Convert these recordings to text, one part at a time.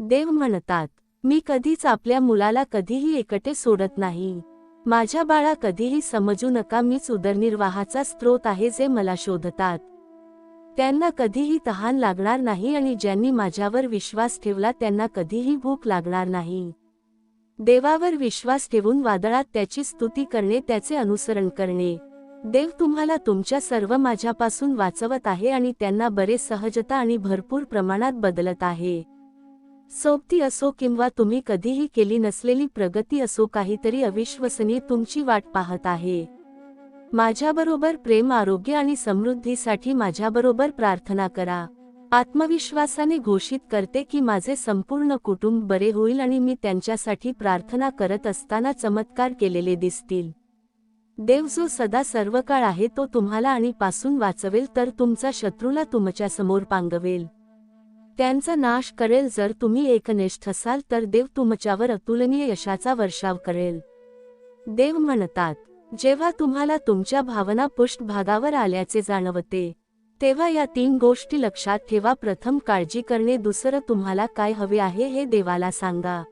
देव म्हणतात मी कधीच आपल्या मुलाला कधीही एकटे सोडत नाही. माझ्या बाळा कधीही समजू नका मीच उदरनिर्वाहाचा स्रोत आहे जे मला शोधतात. त्यांना कधीही तहान लागणार नाही आणि ज्यांनी माझ्यावर विश्वास ठेवला त्यांना कधीही भूक लागणार नाही. देवावर विश्वास ठेवून वादळात त्याची स्तुती करणे त्याचे अनुसरण करणे. देव तुम्हाला तुमच्या सर्व माझ्यापासून वाचवत आहे आणि त्यांना बरे सहजता आणि भरपूर प्रमाणात बदलत आहे. सोबती असो किंवा तुम्ही कधीही केली नसलेली प्रगती असो काहीतरी अविश्वसनीय तुमची वाट पाहत आहे. माझ्याबरोबर प्रेम आरोग्य आणि समृद्धीसाठी माझ्याबरोबर प्रार्थना करा. आत्मविश्वासाने घोषित करते की माझे संपूर्ण कुटुंब बरे होईल आणि मी त्यांच्यासाठी प्रार्थना करत असताना चमत्कार केलेले दिसतील. देव जो सदा सर्व काळ आहे तो तुम्हाला आणि पासून वाचवेल तर तुमचा शत्रूला तुमच्यासमोर पांगवेल. त्यांचा नाश करेल जर तुम्ही एकनिष्ठ असाल तर देव तुमच्यावर अतुलनीय यशाचा वर्षाव करेल. देव म्हणतात जेव्हा तुम्हाला तुमच्या भावना पृष्ठभागावर आल्याचे जाणवते तेव्हा या तीन गोष्टी लक्षात ठेवा. प्रथम काळजी करणे. दुसरं तुम्हाला काय हवे आहे हे देवाला सांगा.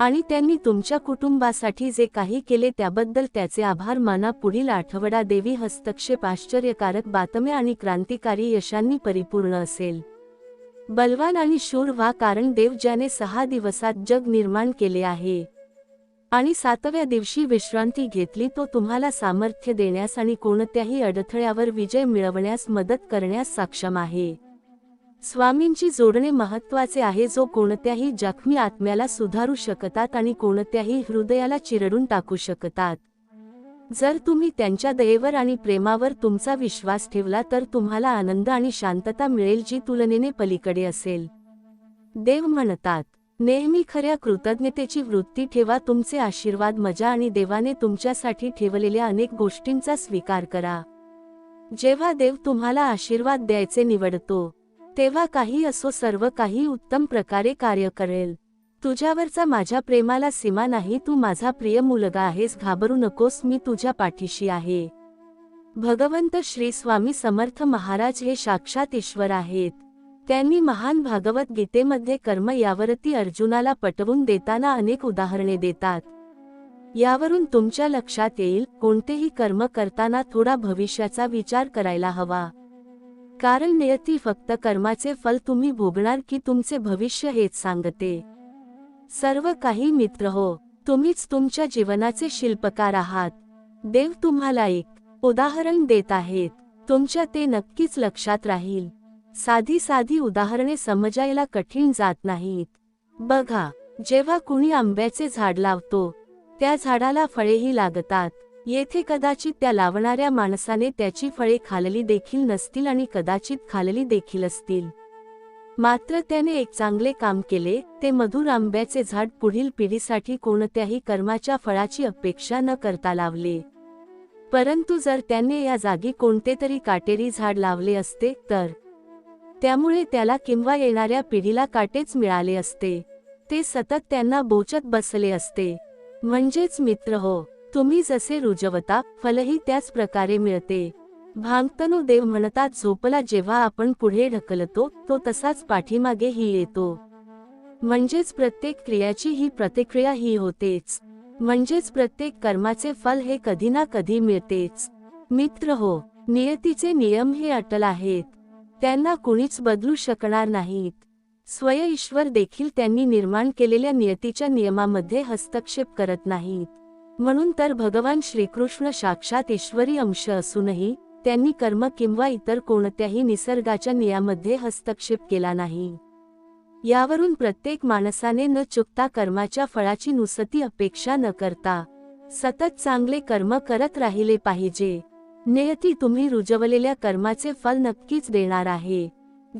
आणि त्यांनी तुमच्या कुटुंबासाठी जे काही केले त्याबद्दल त्याचे आभार माना. पुढील आठवडा देवी हस्तक्षेप आश्चर्यकारक बातम्या आणि क्रांतिकारी यशांनी परिपूर्ण असेल. बलवान आणि शूर व्हा कारण देव ज्याने सहा दिवसात जग निर्माण केले आहे. आणि सातव्या दिवशी विश्रांती घेतली तो तुम्हाला सामर्थ्य देण्यास आणि कोणत्याही अडथळ्यावर विजय मिळवण्यास मदत करण्यास सक्षम आहे. स्वामींची जोडणे महत्त्वाचे आहे जो कोणत्याही जखमी आत्म्याला सुधारू शकतात आणि कोणत्याही हृदयाला चिरडून टाकू शकतात. जर तुम्ही त्यांच्या दयेवर आणि प्रेमावर तुमचा विश्वास ठेवला तर तुम्हाला आनंद आणि शांतता मिळेल जी तुलनेने पलीकडे असेल. देव म्हणतात नेहमी खऱ्या कृतज्ञतेची वृत्ती ठेवा तुमचे आशीर्वाद मजा आणि देवाने तुमच्यासाठी ठेवलेल्या अनेक गोष्टींचा स्वीकार करा. जेव्हा देव तुम्हाला आशीर्वाद द्यायचे निवडतो तेव्हा काही असो सर्व काही उत्तम प्रकारे कार्य करेल. तुझ्यावरचा माझ्या प्रेमाला सीमा नाही तू माझा प्रिय मुलगा आहेस घाबरू नकोस मी तुझ्या पाठीशी आहे. भगवंत श्री स्वामी समर्थ महाराज हे साक्षात ईश्वर आहेत. त्यांनी महान भागवत गीतेमध्ये कर्म यावरती अर्जुनाला पटवून देताना अनेक उदाहरणे देतात. यावरून तुमच्या लक्षात येईल कोणतेही कर्म करताना थोडा भविष्याचा विचार करायला हवा. कारण नियती फक्त कर्माचे फल तुम्ही भोगणार की तुमचे भविष्य हेच सांगते. सर्व काही मित्र हो. तुम्हीच तुमच्या जीवनाचे शिल्पकार आहात. देव तुम्हाला एक उदाहरण देत आहेत. तुमच्या ते नक्कीच लक्षात राहील. साधी साधी उदाहरणे समजायला कठीण जात नाहीत. बघा जेव्हा कुणी आंब्याचे झाड लावतो त्या झाडाला फळेही लागतात. येथे कदाचित त्या लावणाऱ्या माणसाने त्याची फळे खालली देखील नसतील आणि कदाचित खालली देखील असतील. मात्र त्याने एक चांगले काम केले ते मधुर आंब्याचे झाड पुढील पिढीसाठी कोणत्याही कर्माच्या फळाची अपेक्षा न करता लावले. परंतु जर त्याने या जागी कोणते तरी काटेरी झाड लावले असते तर त्यामुळे त्याला किंवा येणाऱ्या पिढीला काटेच मिळाले असते. ते सतत त्यांना बोचत बसले असते. म्हणजेच मित्र हो तुम्ही जसे रुजवता फलही त्याच प्रकारे मिळते. भांगतनु देव म्हणतात झोपला जेव्हा आपण पुढे ढकलतो तो तसाच पाठीमागेही येतो. म्हणजेच प्रत्येक क्रियाची ही प्रतिक्रिया ही होतेच. म्हणजेच प्रत्येक कर्माचे फल हे कधी ना कधी मिळतेच. मित्र हो नियतीचे नियम हे अटल आहेत. त्यांना कुणीच बदलू शकणार नाहीत. स्वय ईश्वर देखील त्यांनी निर्माण केलेल्या नियतीच्या नियमामध्ये हस्तक्षेप करत नाहीत. म्हणून तर भगवान श्रीकृष्ण साक्षात ईश्वरी अंश असूनही त्यांनी कर्म किंवा इतर कोणत्याही निसर्गाच्या नियामध्ये हस्तक्षेप केला नाही. यावरून प्रत्येक माणसाने न चुकता कर्माच्या फळाची नुसती अपेक्षा न करता सतत चांगले कर्म करत राहिले पाहिजे. नियती तुम्ही रुजवलेल्या कर्माचे फल नक्कीच देणार आहे.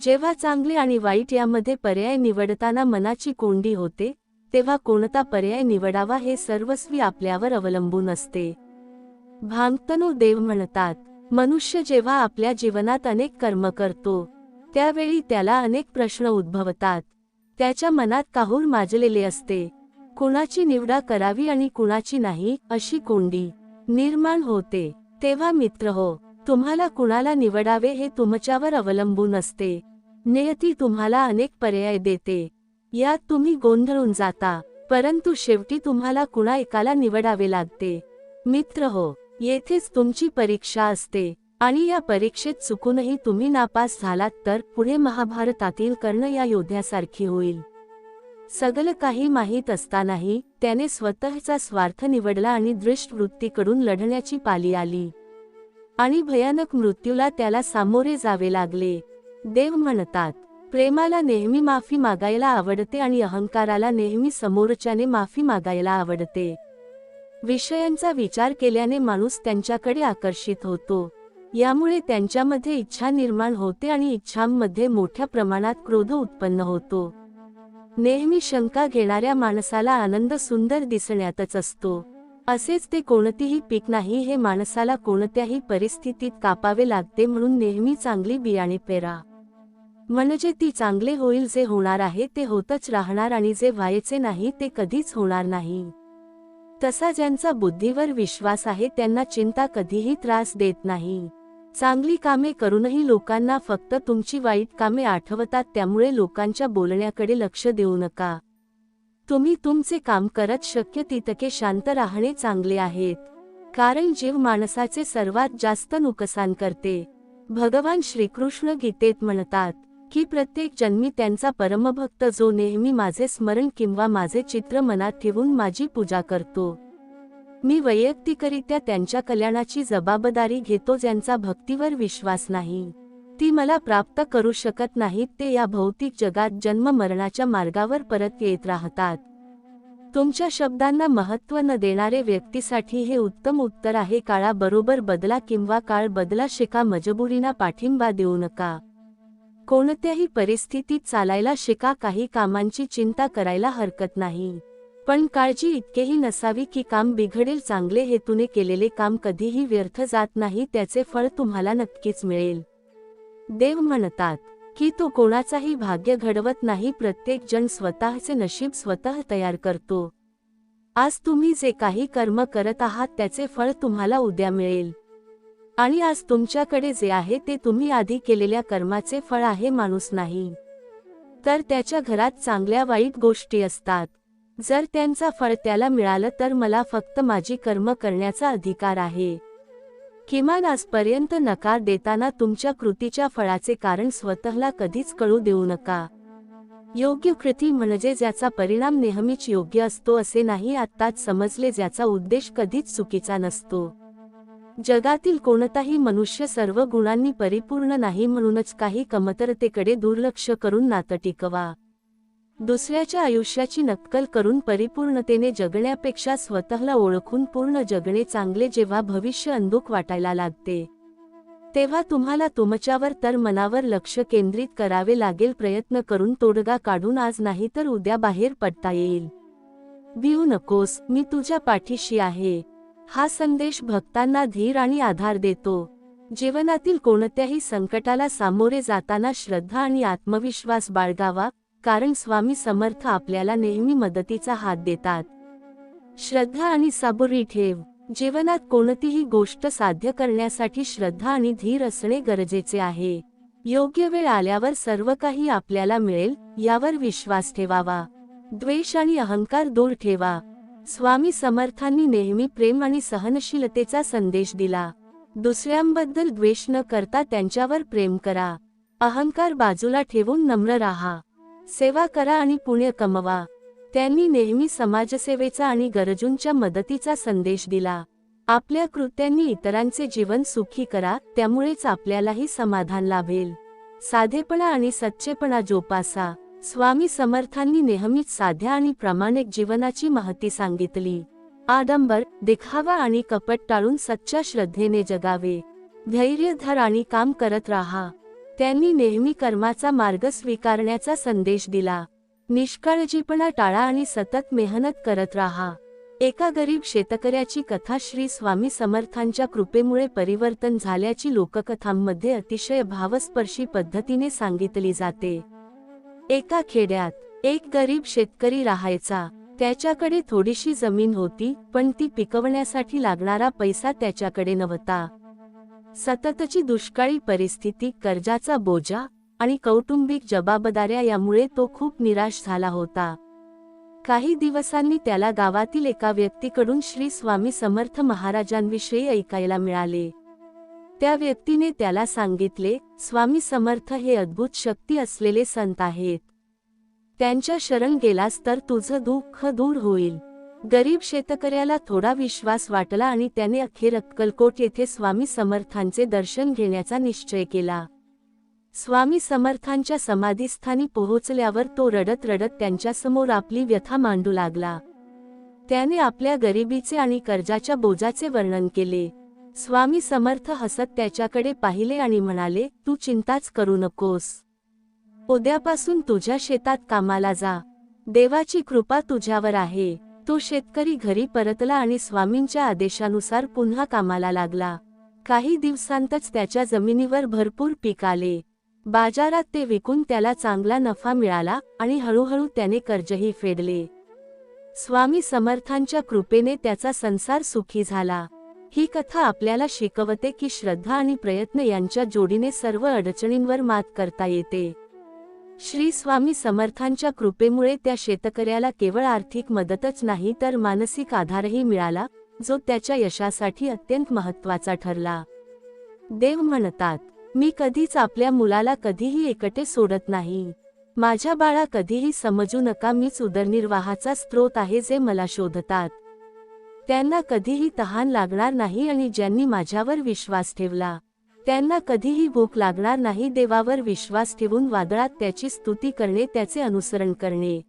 जेव्हा चांगले आणि वाईट यामध्ये पर्याय निवडताना मनाची कोंडी होते तेव्हा कोणता पर्याय निवडावा हे सर्वस्वी आपल्यावर अवलंबून असते. भांगतनो देव म्हणतात मनुष्य जेव्हा आपल्या जीवनात अनेक कर्म करतो त्यावेळी त्याला अनेक प्रश्न उद्भवतात. त्याच्या मनात काहूर माजलेले असते. कुणाची निवडा करावी आणि कुणाची नाही अशी कोंडी. निर्माण होते. तेव्हा मित्र हो तुम्हाला कुणाला निवडावे हे तुमच्यावर अवलंबून असते. नियती तुम्हाला अनेक पर्याय देते. यात तुम्ही गोंधळून जाता परंतु शेवटी तुम्हाला कुणा एकाला निवडावे लागते. मित्र हो येथेच तुमची परीक्षा असते. आणि या परीक्षेत चुकूनही तुम्ही नापास झालात तर पुढे महाभारतातील कर्ण या योद्ध्यासारखी होईल. सगळं काही माहीत असतानाही त्याने स्वतःचा स्वार्थ निवडला आणि दृष्ट वृत्तीकडून लढण्याची पाली आली. आणि भयानक मृत्यूला त्याला सामोरे जावे लागले. देव म्हणतात प्रेमाला नेहमी माफी मागायला आवडते आणि अहंकाराला नेहमी समोरच्याने माफी मागायला आवडते. विषयांचा विचार केल्याने माणूस त्यांच्याकडे आकर्षित होतो. यामुळे त्यांच्यामध्ये इच्छा निर्माण होते आणि इच्छांमध्ये मोठ्या प्रमाणात क्रोध उत्पन्न होतो. नेहमी शंका घेणाऱ्या माणसाला आनंद सुंदर दिसण्यातच असतो. असेच ते कोणतीही पीक नाही हे माणसाला कोणत्याही परिस्थितीत कापावे लागते म्हणून नेहमी चांगली बियाणे पेरा. म्हणजे ती चांगले होईल जे होणार आहे ते होतच राहणार आणि जे व्हायचे नाही ते कधीच होणार नाही. तसा ज्यांचा बुद्धीवर विश्वास आहे त्यांना चिंता कधीही त्रास देत नाही. चांगली कामे करूनही लोकांना फक्त तुमची वाईट कामे आठवतात त्यामुळे लोकांच्या बोलण्याकडे लक्ष देऊ नका. तुम्ही तुमचे काम करत शक्य तितके शांत राहणे चांगले आहेत. कारण जीव माणसाचे सर्वात जास्त नुकसान करते. भगवान श्रीकृष्ण गीतेत म्हणतात की प्रत्येक जन्मी त्यांचा परमभक्त जो नेहमी माझे स्मरण किंवा माझे चित्र मनात ठेवून माझी पूजा करतो. मी वैयक्तिकरित्या त्यांच्या कल्याणाची जबाबदारी घेतो ज्यांचा भक्तीवर विश्वास नाही. ती मला प्राप्त करू शकत नाहीत ते या भौतिक जगात जन्म मरणाच्या मार्गावर परत येत राहतात. तुमच्या शब्दांना महत्त्व न देणारे व्यक्तीसाठी हे उत्तम उत्तर आहे. काळाबरोबर बदला किंवा काळ बदला शिका. मजबुरीना पाठिंबा देऊ नका. कोणत्याही परिस्थितीत चालायला शिका काही कामांची चिंता करायला हरकत नाही. पण काळजी इतकेही नसावी की काम बिघडेल चांगले हेतूने केलेले काम कधीही व्यर्थ जात नाही त्याचे फळ तुम्हाला नक्कीच मिळेल. देव म्हणतात की तो कोणाचाही भाग्य घडवत नाही प्रत्येक जण स्वतःचे नशीब स्वतः तयार करतो. आज तुम्ही जे काही कर्म करत आहात त्याचे फळ तुम्हाला उद्या मिळेल. आणि आज तुमच्याकडे जे आहे ते तुम्ही आधी केलेल्या कर्माचे फळ आहे माणूस नाही. तर त्याच्या घरात चांगल्या वाईट गोष्टी असतात. जर त्यांचा फळ त्याला मिळालं तर मला फक्त माझी कर्म करण्याचा अधिकार आहे. किमान आजपर्यंत नकार देताना तुमच्या कृतीच्या फळाचे कारण स्वतःला कधीच कळू देऊ नका. योग्य कृती म्हणजे ज्याचा परिणाम नेहमीच योग्य असतो असे नाही आत्ताच समजले ज्याचा उद्देश कधीच चुकीचा नसतो. जगातील कोणताही मनुष्य सर्व गुणांनी परिपूर्ण नाही म्हणूनच काही कमतरतेकडे दुर्लक्ष करून नातं टिकवा. दुसऱ्याच्या आयुष्याची नक्कल करून परिपूर्णतेने जगण्यापेक्षा स्वतःला ओळखून पूर्ण जगणे चांगले जेव्हा भविष्य अंधुक वाटायला लागते. तेव्हा तुम्हाला तुमच्यावर तर मनावर लक्ष केंद्रित करावे लागेल प्रयत्न करून तोडगा काढून आज नाही तर उद्या बाहेर पडता येईल. भिऊ नकोस मी तुझ्या पाठीशी आहे. हा संदेश भक्तांना धीर आणि आधार देतो. जीवनातील कोणत्याही संकटाला सामोरे जाताना श्रद्धा आणि आत्मविश्वास बाळगावा कारण स्वामी समर्थ आपल्याला नेहमी मदतीचा हात देतात. श्रद्धा आणि साबुरी ठेव. जीवनात कोणतीही गोष्ट साध्य करण्यासाठी श्रद्धा आणि धीर असणे गरजेचे आहे. योग्य वेळ आल्यावर सर्व काही आपल्याला मिळेल यावर विश्वास ठेवावा. द्वेष आणि अहंकार दूर ठेवा. स्वामी समर्थांनी नेहमी प्रेम आणि सहनशीलतेचा संदेश दिला. दुसऱ्यांबद्दल द्वेष न करता त्यांच्यावर प्रेम करा. अहंकार बाजूला ठेवून नम्र राहा. सेवा करा आणि पुण्य कमवा. त्यांनी नेहमी समाजसेवेचा आणि गरजूंच्या मदतीचा संदेश दिला. आपल्या कृत्यांनी इतरांचे जीवन सुखी करा त्यामुळेच आपल्यालाही समाधान लाभेल. साधेपणा आणि सच्चेपणा जोपासा. स्वामी समर्थांनी नेहमीच साध्या आणि प्रामाणिक जीवनाची महती सांगितली. आडंबर दिखावा आणि कपट टाळून सच्च्या श्रद्धेने जगावे. धैर्य धर आणि काम करत राहा. त्यांनी नेहमी कर्माचा मार्ग स्वीकारण्याचा संदेश दिला. निष्काळजीपणा टाळा आणि सतत मेहनत करत राहा. एका गरीब शेतकऱ्याची कथा श्री स्वामी समर्थांच्या कृपेमुळे परिवर्तन झाल्याची लोककथांमध्ये अतिशय भावस्पर्शी पद्धतीने सांगितली जाते. एका खेड्यात एक गरीब शेतकरी राहायचा. त्याच्याकडे थोडीशी जमीन होती पण ती पिकवण्यासाठी लागणारा पैसा त्याच्याकडे नव्हता. सततची दुष्काळी परिस्थिती कर्जाचा बोजा आणि कौटुंबिक जबाबदाऱ्या यामुळे तो खूप निराश झाला होता. काही दिवसांनी त्याला गावातील एका व्यक्तीकडून श्री स्वामी समर्थ महाराजांविषयी ऐकायला मिळाले. त्या व्यक्तीने त्याला सांगितले स्वामी समर्थ हे अद्भुत शक्ती असलेले संत आहेत. त्यांच्या शरण गेलास तर तुझं दुःख दूर होईल. गरीब शेतकऱ्याला थोडा विश्वास वाटला आणि त्याने अखेर अक्कलकोट येथे स्वामी समर्थांचे दर्शन घेण्याचा निश्चय केला. स्वामी समर्थांच्या समाधीस्थानी पोहोचल्यावर तो रडत रडत त्यांच्यासमोर आपली व्यथा मांडू लागला. त्याने आपल्या गरिबीचे आणि कर्जाच्या बोजाचे वर्णन केले. स्वामी समर्थ हसत त्याच्याकडे पाहिले आणि म्हणाले तू चिंताच करू नकोस. उद्यापासून तुझ्या शेतात कामाला जा. देवाची कृपा तुझ्यावर आहे. तो शेतकरी घरी परतला आणि स्वामींच्या आदेशानुसार पुन्हा कामाला लागला. काही दिवसांतच त्याच्या जमिनीवर भरपूर पीक आले. बाजारात ते विकून त्याला चांगला नफा मिळाला आणि हळूहळू त्याने कर्जही फेडले. स्वामी समर्थांच्या कृपेने त्याचा संसार सुखी झाला. ही कथा आपल्याला शिकवते की श्रद्धा आणि प्रयत्न यांच्या जोडीने सर्व अडचणींवर मात करता येते. श्री स्वामी समर्थांच्या कृपेमुळे त्या शेतकऱ्याला केवळ आर्थिक मदतच नाही तर मानसिक आधारही मिळाला जो त्याच्या यशासाठी अत्यंत महत्त्वाचा ठरला. देव म्हणतात मी कधीच आपल्या मुलाला कधीही एकटे सोडत नाही. माझ्या बाळा कधीही समजू नका मीच उदरनिर्वाहाचा स्रोत आहे जे मला शोधतात. त्यांना कधीही तहान लागणार नाही आणि ज्यांनी माझ्यावर विश्वास ठेवला त्यांना कधीही भूक लागणार नाही देवावर विश्वास ठेवून वादळात त्याची स्तुती करणे त्याचे अनुसरण करणे.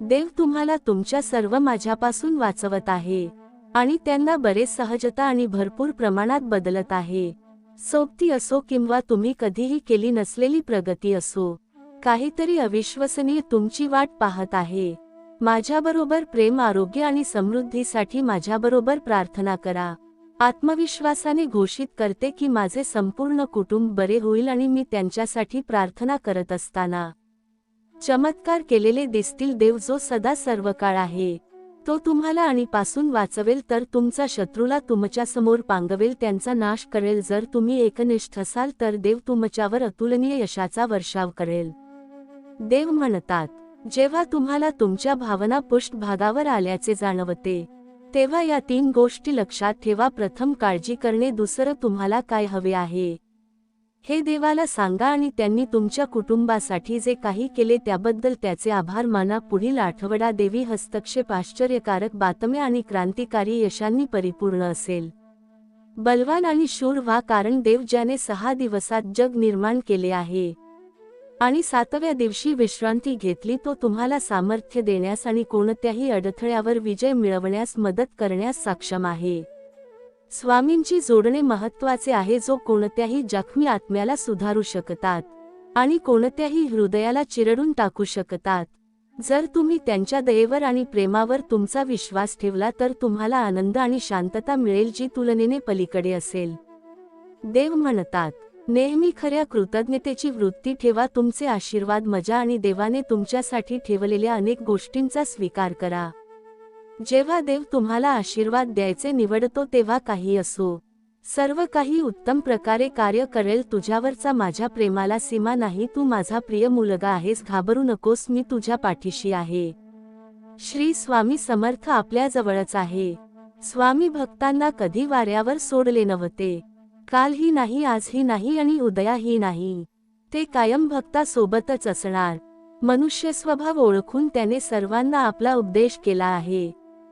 देव तुम्हाला तुमच्या सर्व माझ्यापासून वाचवत आहे आणि त्यांना बरेच सहजता आणि भरपूर प्रमाणात बदलत आहे. सोबती असो किंवा तुम्ही कधीही केली नसलेली प्रगती असो काहीतरी अविश्वसनीय तुमची वाट पाहत आहे. माझ्याबरोबर प्रेम आरोग्य आणि समृद्धीसाठी माझ्याबरोबर प्रार्थना करा. आत्मविश्वासाने घोषित करते की माझे संपूर्ण कुटुंब बरे होईल आणि मी त्यांच्यासाठी प्रार्थना करत असताना. चमत्कार केलेले दिसतील देव जो सदा सर्व काळ आहे. तो तुम्हाला आणि पासून वाचवेल तर तुमचा शत्रूला तुमच्यासमोर पांगवेल त्यांचा नाश करेल. जर तुम्ही एकनिष्ठ असाल तर देव तुमच्यावर अतुलनीय यशाचा वर्षाव करेल. देव म्हणतात जेव्हा तुम्हाला तुमच्या भावना पृष्ठभागावर आल्याचे जाणवते तेव्हा या तीन गोष्टी लक्षात ठेवा. प्रथम काळजी करणे. दुसरं तुम्हाला काय हवे आहे हे देवाला सांगा आणि त्यांनी तुमच्या कुटुंबासाठी जे काही केले त्याबद्दल त्याचे आभार माना. पुढील आठवडा देवी हस्तक्षेप आश्चर्यकारक बातम्या आणि क्रांतिकारी यशांनी परिपूर्ण असेल. बलवान आणि शूर व्हा कारण देव ज्याने सहा दिवसात जग निर्माण केले आहे आणि सातव्या दिवशी विश्रांती घेतली तो तुम्हाला सामर्थ्य देण्यास आणि कोणत्याही अडथळ्यावर विजय मिळवण्यास मदत करण्यास सक्षम आहे. स्वामींची जोडणे महत्त्वाचे आहे जो कोणत्याही जखमी आत्म्याला सुधारू शकतात आणि कोणत्याही हृदयाला चिरडून टाकू शकतात. जर तुम्ही त्यांच्या दयेवर आणि प्रेमावर तुमचा विश्वास ठेवला तर तुम्हाला आनंद आणि शांतता मिळेल जी तुलनेने पलीकडे असेल. देव म्हणतात नेहमी खऱ्या कृतज्ञतेची वृत्ती ठेवा तुमचे आशीर्वाद मजा आणि देवाने तुमच्यासाठी ठेवलेल्या अनेक गोष्टींचा स्वीकार करा. जेव्हा देव तुम्हाला आशीर्वाद द्यायचे निवडतो तेव्हा काही असो. सर्व काही उत्तम प्रकारे कार्य करेल तुझ्यावरचा माझ्या प्रेमाला सीमा नाही तू माझा प्रिय मुलगा आहेस घाबरू नकोस मी तुझ्या पाठीशी आहे. श्री स्वामी समर्थ आपल्याजवळच आहे. स्वामी भक्तांना कधी वाऱ्यावर सोडले नव्हते. कालही नाही आजही नाही आणि उदयाही नाही. ते कायम भक्तासोबतच असणार. मनुष्य स्वभाव ओळखून त्याने सर्वांना आपला उपदेश केला आहे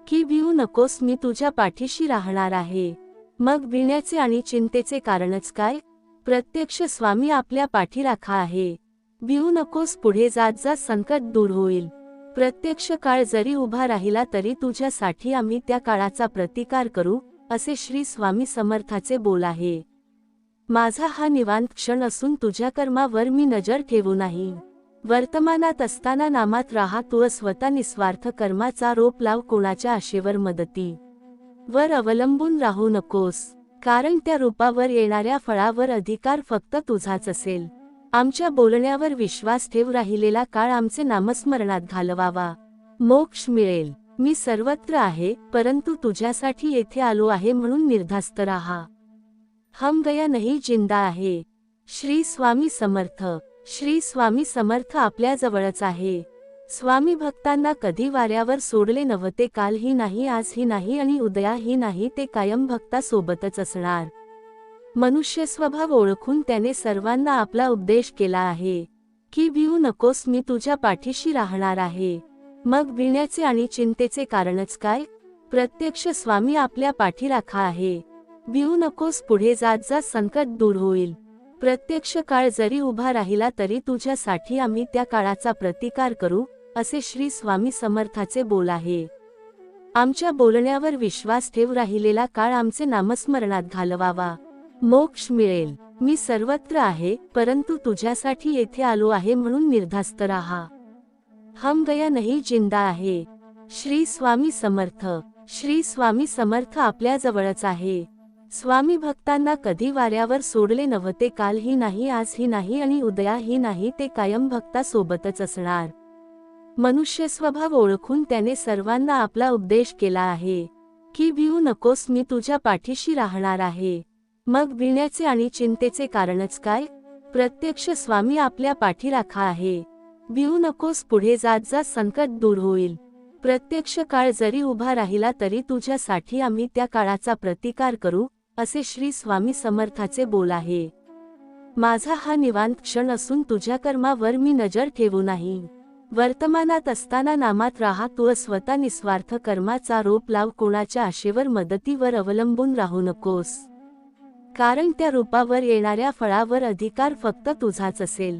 की भिऊ नकोस मी तुझ्या पाठीशी राहणार आहे. मग भिण्याचे आणि चिंतेचे कारणच काय? प्रत्यक्ष स्वामी आपल्या पाठीराखा आहे. भिऊ नकोस पुढे जात जात संकट दूर होईल. प्रत्यक्ष काळ जरी उभा राहिला तरी तुझ्यासाठी आम्ही त्या काळाचा प्रतिकार करू असे श्री स्वामी समर्थाचे बोल आहे. माझा हा निवांत क्षण असून तुझ्या कर्मावर मी नजर ठेवू नाही. वर्तमानात असताना नामात राहा तू स्वतः निस्वार्थ कर्माचा रोप लाव कोणाच्या आशेवर मदती. वर अवलंबून राहू नकोस कारण त्या रूपावर येणाऱ्या फळावर अधिकार फक्त तुझाच असेल. आमच्या बोलण्यावर विश्वास ठेव राहिलेला काळ आमचे नामस्मरणात घालवावा. मोक्ष मिळेल. मी सर्वत्र आहे परंतु तुझ्यासाठी येथे आलो आहे म्हणून निर्धास्त राहा. हम गया नाही जिंदा आहे. श्री स्वामी समर्थ. श्री स्वामी समर्थ आपल्या जवळच आहे. स्वामी भक्तांना कधी वाऱ्यावर सोडले नव्हते कालही नाही आजही नाही आणि उदयाही नाही ते कायम भक्तासोबतच असणार. मनुष्य स्वभाव ओळखून त्याने सर्वांना आपला उपदेश केला आहे. की भिऊ नकोस मी तुझ्या पाठीशी राहणार आहे. मग भिण्याचे आणि चिंतेचे कारणच काय? प्रत्यक्ष स्वामी आपल्या पाठीराखा आहे. भिऊ नकोस पुढे जात जा संकट दूर होईल. प्रत्यक्ष काळ जरी उभा राहिला तरी तुझ्यासाठी आम्ही त्या काळाचा प्रतिकार करू असे श्री स्वामी समर्थाचे बोल आहे. आमच्या बोलण्यावर विश्वास ठेव राहिलेला काळ आमचे नामस्मरणात घालवावा. मोक्ष मिळेल. मी सर्वत्र आहे परंतु तुझ्यासाठी येथे आलो आहे म्हणून निर्धास्त राहा. हम गया नाही जिंदा आहे. श्री स्वामी समर्थ. श्री स्वामी समर्थ आपल्या जवळच आहे. स्वामी भक्तांना कधी वाऱ्यावर सोडले नव्हते कालही नाही आजही नाही आणि उदयाही नाही ते कायम भक्ता सोबतच असणार. मनुष्य स्वभाव ओळखून त्याने सर्वांना आपला उपदेश केला आहे की भिऊ नकोस मी तुझ्या पाठीशी राहणार आहे. मग भिण्याचे आणि चिंतेचे कारणच काय? प्रत्यक्ष स्वामी आपल्या पाठीराखा आहे. भिऊ नकोस पुढे जात जा संकट दूर होईल. प्रत्यक्ष काळ जरी उभा राहिला तरी तुझ्यासाठी आम्ही त्या काळाचा प्रतिकार करू असे श्री स्वामी समर्थाचे बोल आहे. माझा हा निवांत क्षण असून तुझ्या कर्मावर मी नजर ठेवू नाही. वर्तमानात असताना नामात राहा तू स्वतः निस्वार्थ कर्माचा रोप लाव कोणाच्या आशेवर मदतीवर अवलंबून राहू नकोस. कारण त्या रूपावर येणाऱ्या फळावर अधिकार फक्त तुझाच असेल.